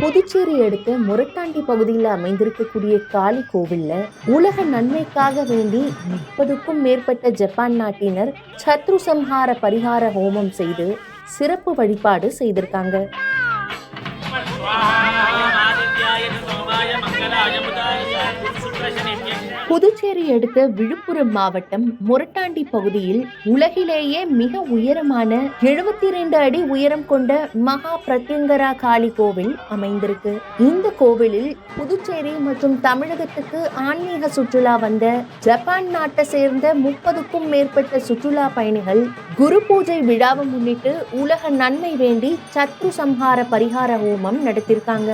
புதுச்சேரி அடுத்த முரட்டாண்டி பகுதியில் அமைந்திருக்கக்கூடிய காளி கோவில்ல உலக நன்மைக்காக வேண்டி முப்பதுக்கும் மேற்பட்ட ஜப்பான் நாட்டினர் சத்ரு சம்ஹார பரிகார ஹோமம் செய்து சிறப்பு வழிபாடு செய்திருக்காங்க. புதுச்சேரி அடுத்த விழுப்புரம் மாவட்டம் முரட்டாண்டி பகுதியில் உலகிலேயே மிக உயரமான 72 அடி உயரம் கொண்ட மகா பிரத்யங்கரா காளி கோவில் அமைந்திருக்கு. இந்த கோவிலில் புதுச்சேரி மற்றும் தமிழகத்துக்கு ஆன்மீக சுற்றுலா வந்த ஜப்பான் நாட்டை சேர்ந்த முப்பதுக்கும் மேற்பட்ட சுற்றுலா பயணிகள் குரு பூஜை விழாவை முன்னிட்டு உலக நன்மை வேண்டி சத்ரு சம்ஹார பரிகார ஹோமம் நடத்திருக்காங்க.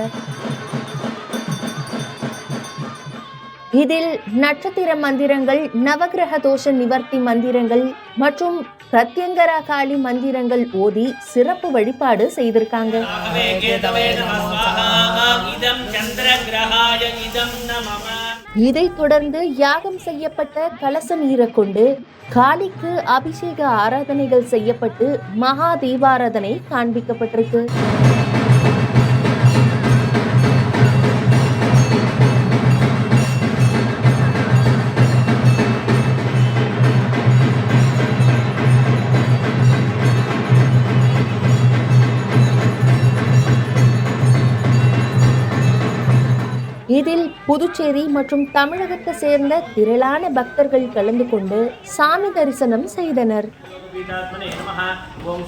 இதில் நட்சத்திர மந்திரங்கள் நவக்கிரக தோஷ நிவர்த்தி மந்திரங்கள் மற்றும் பிரத்யங்கரா காளி மந்திரங்கள் ஓதி சிறப்பு வழிபாடு செய்திருக்காங்க. இதைத் தொடர்ந்து யாகம் செய்யப்பட்ட கலச நீரை கொண்டு காளிக்கு அபிஷேக ஆராதனைகள் செய்யப்பட்டு மகா தீபாராதனை காண்பிக்கப்பட்டிருக்கு. இதில் புதுச்சேரி மற்றும் தமிழகத்தை சேர்ந்த திரளான பக்தர்கள் கலந்து கொண்டு சாமி தரிசனம் செய்தனர். ஸ்ரீ நமः ஓம்